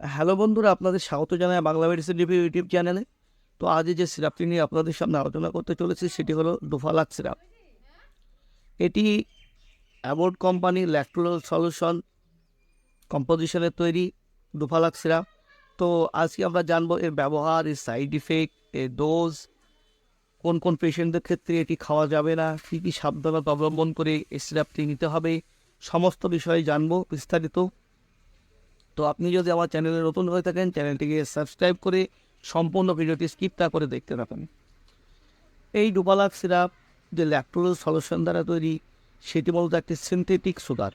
Hello বন্ধুরা, আপনাদের স্বাগত জানাই বাংলা মেডিসিন রিভিউ ইউটিউব চ্যানেলে। তো আজ যে সিরাপটি নিয়ে আপনাদের সামনে আলোচনা করতে চলেছি, সেটি হলো ডোফালাক সিরাপ। এটি অ্যাবোর্ড কোম্পানি ল্যাক্টোল সলিউশন কম্পোজিশনের তৈরি ডোফালাক সিরাপ। তো আজকে আমরা জানব এর ব্যবহার, এর সাইড ইফেক্ট এর ডোজ কোন কোন পেশেন্টদের ক্ষেত্রে এটি খাওয়া যাবে না, কী কী সাবধানতা অবলম্বন করে এই সিরাপটি নিতে হবে, সমস্ত বিষয়ে জানব বিস্তারিত। তো আপনি যদি আমার চ্যানেলে নতুন হয়ে থাকেন, চ্যানেলটিকে সাবস্ক্রাইব করে সম্পূর্ণ ভিডিওটি স্কিপ না করে দেখতে থাকুন। এই ডুবালাক সিরাপ যে ল্যাক্টোজ সলিউশন দ্বারা তৈরি, সেটি মূলত একটি সিনথেটিক সুগার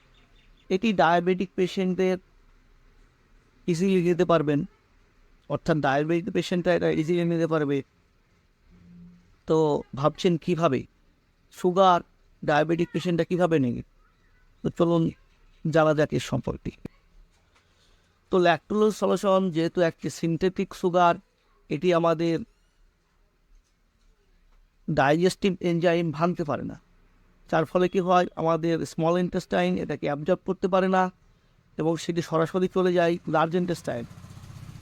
এটি ডায়াবেটিক পেশেন্টদের ইজিলি নিতে পারবেন। অর্থাৎ ডায়াবেটিক পেশেন্টরা এটা ইজিলি নিতে পারবে। তো ভাবছেন কীভাবে? সুগার ডায়াবেটিক পেশেন্টরা কীভাবে নেবে? তো চলুন জানা যাক এর সম্পর্কে। তো ল্যাক্টোলোজ সলিউশন যেহেতু একটি সিনথেটিক সুগার এটি আমাদের ডাইজেস্টিভ এনজাইম ভাঙতে পারে না। যার ফলে কি হয়, আমাদের স্মল ইন্টেস্টাইন এটাকে অ্যাবজর্ব করতে পারে না এবং সেটি সরাসরি চলে যায় লার্জ ইন্টেস্টাইন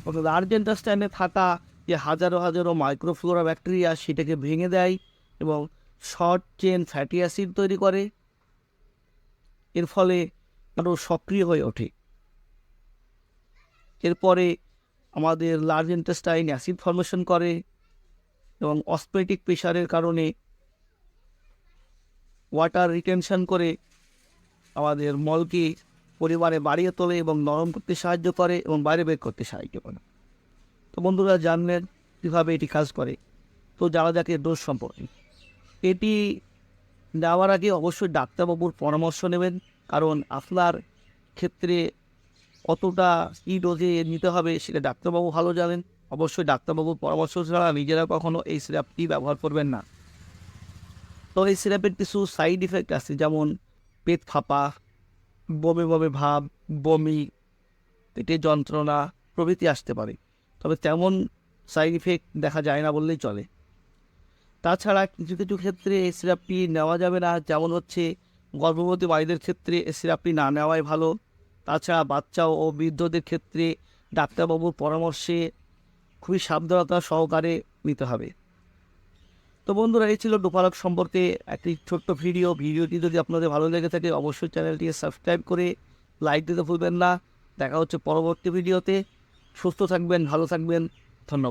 এবং লার্জ ইন্টেস্টাইনে থাকা যে হাজারো হাজারো মাইক্রোফ্লোরা ব্যাকটেরিয়া সেটাকে ভেঙে দেয় এবং শর্ট চেন ফ্যাটি অ্যাসিড তৈরি করে। এর ফলে আরও সক্রিয় হয়ে ওঠে। এরপরে আমাদের লার্জ ইন্টেস্টাইন অ্যাসিড ফর্মেশন করে এবং অসপেটিক প্রেশারের কারণে ওয়াটার রিটেনশন করে আমাদের মলকে পরিমাণে বাড়িয়ে তোলে এবং নরম করতে সাহায্য করে এবং বাইরে বের করতে সাহায্য করে। তো বন্ধুরা, জানলেন কীভাবে এটি কাজ করে। তো যারা যাকে ডোজ সম্পর্কে। এটি নেওয়ার আগে অবশ্যই ডাক্তারবাবুর পরামর্শ নেবেন, কারণ আপনার ক্ষেত্রে কতটা কী ডোজে নিতে হবে সেটা ডাক্তারবাবু ভালো জানেন। অবশ্যই ডাক্তারবাবুর পরামর্শ ছাড়া নিজেরা কখনো এই সিরাপটি ব্যবহার করবেন না। তো এই সিরাপের কিছু সাইড ইফেক্ট আছে, যেমন পেট ফাঁপা, বমি বমি ভাব, বমি, পেটের যন্ত্রণা প্রভৃতি আসতে পারে। তবে তেমন সাইড ইফেক্ট দেখা যায় না বললেই চলে। তাছাড়া কিছু কিছু ক্ষেত্রে এই সিরাপটি নেওয়া যাবে না, যেমন হচ্ছে গর্ভবতী মায়েদের ক্ষেত্রে এই সিরাপটি না নেওয়াই ভালো। তাছাড়া বাচ্চা ও বৃদ্ধদের ক্ষেত্রে ডাক্তারবাবুর পরামর্শে খুবই সাবধানতা সহকারে নিতে হবে। তো বন্ধুরা, এই ছিল ডোপালক সম্পর্কে একটি ছোট্ট ভিডিও। ভিডিওটি যদি আপনাদের ভালো লেগে থাকে, অবশ্যই চ্যানেলটিকে সাবস্ক্রাইব করে লাইক দিতে ভুলবেন না। দেখা হচ্ছে পরবর্তী ভিডিওতে। সুস্থ থাকবেন, ভালো থাকবেন। ধন্যবাদ।